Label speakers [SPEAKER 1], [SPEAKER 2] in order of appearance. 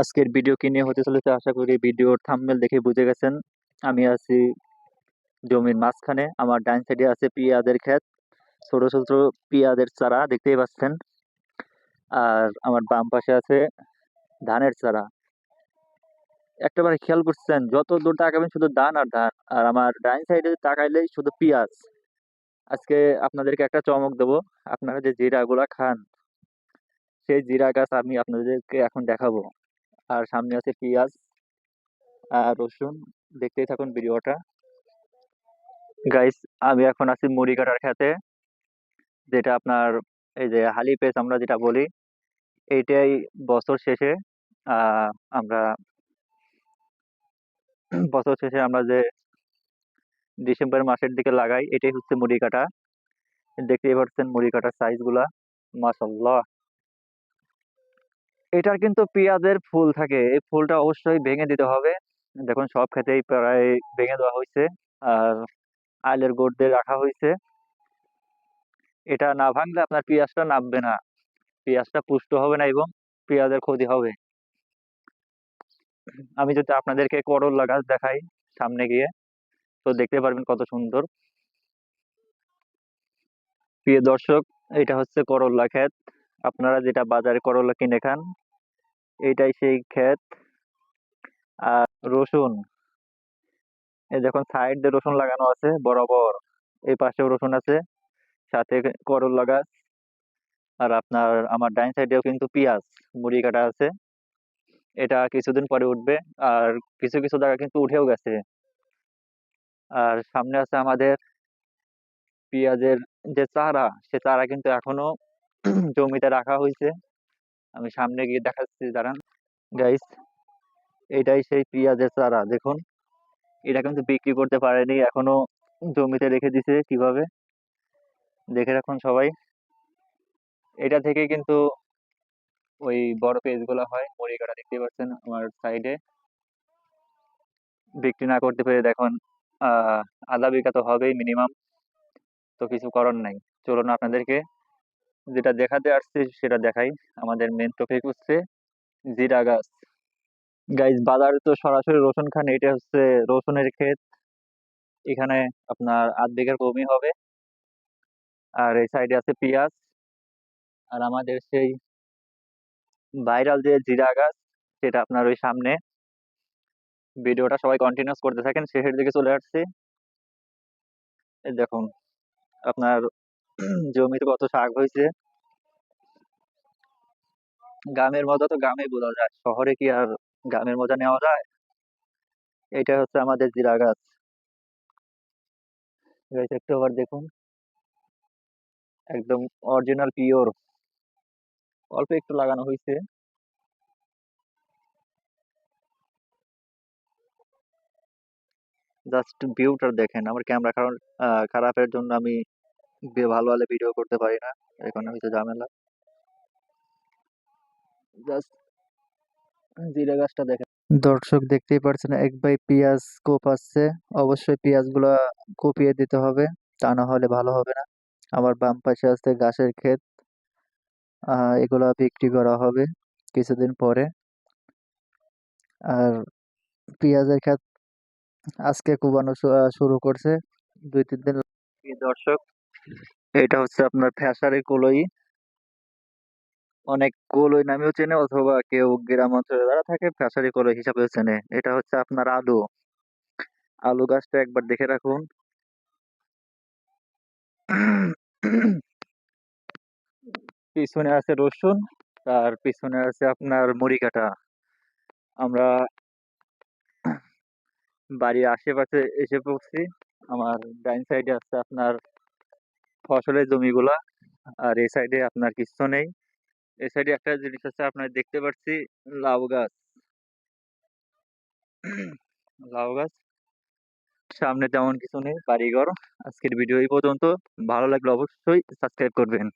[SPEAKER 1] আজকের ভিডিও কি নিয়ে হতে চলেছে, আশা করি ভিডিওর থাম্বনেল দেখে বুঝে গেছেন। আমি আছি জমির মাঝখানে, আমার ডাইন সাইডে আছে পিয়াদের ক্ষেত, ছোট ছোট পিয়াদের চারা, দেখতেই পাচ্ছেন। আর আমার বাম পাশে আছে ধানের চারা। একটাবারে খেয়াল করছেন, যত দূর তাকাবেন শুধু ধান আর ধান, আর আমার ডাইন সাইডে তাকাইলেই শুধু পেঁয়াজ। আজকে আপনাদেরকে একটা চমক দেবো, আপনারা যে জিরাগুলা খান, সেই জিরা গাছ আমি আপনাদেরকে এখন দেখাবো। আর সামনে আছে পেঁয়াজ আর রসুন। দেখতেই থাকুন ভিডিওটা। গাইস আমি এখন আছি মুড়ি কাটার খেতে, যেটা আপনার এই যে হালি পেস আমরা যেটা বলি, এইটাই বছর শেষে আমরা বছর শেষে আমরা যে ডিসেম্বর মাসের দিকে লাগাই, এটাই হচ্ছে মুড়ি কাটা দেখতেই পাচ্ছেন মুড়ি কাটার সাইজগুলা। মাসাল্লাহ এটার কিন্তু পেঁয়াজের ফুল থাকে। এই ফুলটা অবশ্যই ভেঙে দিতে হবে। দেখুন, সব ক্ষেতেই প্রায় ভেঙে দেওয়া হয়েছে। আর আইলের গোড় দিয়ে রাখা হয়েছে। এটা না ভাঙলে আপনার পেঁয়াজটা নামবে না। পেঁয়াজটা পুষ্ট হবে না এবং পেঁয়াজের ক্ষতি হবে। আমি যদি আপনাদেরকে করল্লা গাছ দেখাই সামনে গিয়ে, তো দেখতে পারবেন কত সুন্দর। প্রিয় দর্শক, এটা হচ্ছে করল্লা ক্ষেত। আপনারা যেটা বাজারে করল্লা কিনে খান এইটাই সেই ক্ষেত। আর রসুন, এই দেখুন সাইড দিয়ে রসুন লাগানো আছে বরাবর, এই পাশেও রসুন আছে, সাথে করল্লা গাছ, আর আপনার আমার ডাইন সাইডেও কিন্তু পেঁয়াজ, মুড়ি কাটা আছে। এটা কিছুদিন পরে উঠবে, আর কিছু কিছু জায়গা কিন্তু উঠেও গেছে। আর সামনে আছে আমাদের পেঁয়াজের যে চারা, সে চারা কিন্তু এখনও জমিতে রাখা হয়েছে আমি সামনে গিয়ে দেখাচ্ছি, দাঁড়ান। গাইস এটাই সেই পেঁয়াজের চারা, দেখুন। এটা কিন্তু বিক্রি করতে পারেনি, এখনও জমিতে রেখে দিছে কীভাবে? দেখে রাখুন সবাই। এটা থেকে কিন্তু ওই বড় পেজগুলো হয় মুড়ি কাটা দেখতে পাচ্ছেন আমার সাইডে বিক্রি না করতে পেরে দেখুন, আহ আধা বিঘা তো হবেই মিনিমাম তো কিছু করার নাই। চলুন আপনাদেরকে যেটা দেখাতে আসছে সেটা দেখাই। আমাদের মেন টপিক হচ্ছে জিরা গাছ। গাইজ বাজারে তো সরাসরি রসুন খান, এটা হচ্ছে রসুনের ক্ষেত। এখানে আপনার আধ বিঘার কমই হবে। আর এই সাইডে আছে পেঁয়াজ। আর আমাদের সেই ভাইরাল যে জিরা গাছ, সেটা আপনার ওই সামনে। ভিডিওটা সবাই কন্টিনিউস করতে থাকেন, শেষের দিকে চলে আসছি। দেখুন, আপনার জমিতে কত শাক হয়েছে? গ্রামের মজা তো গ্রামে বোঝা যায়। শহরে কি আর গ্রামের মজা নেওয়া যায়? এটা হচ্ছে আমাদের জিরা গাছ। একটু আবার দেখুন। একদম অরিজিনাল পিওর অল্প একটু লাগানো হয়েছে। জাস্ট ভিউটা দেখেন। আমার ক্যামেরা কারণ খারাপের জন্য আমি ভালো ভালো ভিডিও করতে পারি না হয়তো ঝামেলা। জাস্ট জিরা গাছটা দেখেন। দর্শক দেখতেই পারছেন এক ভাই পেঁয়াজ কোপাচ্ছে অবশ্যই পেঁয়াজগুলো কুপিয়ে দিতে হবে তা না হলে ভালো হবে না। আমার বাম পাশে আছে ঘাসের ক্ষেত এগুলা বিক্রি করা হবে কিছুদিন পরে। আর পেঁয়াজের ক্ষেত আজকে কোবানো শুরু করছে দুই তিন দিন দর্শক এটা হচ্ছে আপনার ফ্যাশারি কলই। অনেক কলই নামেও চেনে অথবা কেউ গ্রাম অঞ্চলে যারা থাকে ফ্যাশারি কলই হিসাবেও চেনে। এটা হচ্ছে আপনার আলু। আলু গাছটা একবার দেখে রাখুন। পিছনে আছে রসুন, তার পিছনে আছে আপনার মুড়ি কাটা আমরা বাড়ির আশেপাশে এসে পড়ছি। আমার ডাইন সাইডে আছে আপনার ফসলের জমিগুলা। আর এই সাইডে আপনার কিছু নেই। এই সাইডে একটা জিনিস আছে, আপনার দেখতে পাচ্ছি, লাউ গাছ। লাউ গাছ। সামনে তেমন কিছু নেই, বাড়িঘর। আজকের ভিডিও এই পর্যন্ত। ভালো লাগলে অবশ্যই সাবস্ক্রাইব করবেন।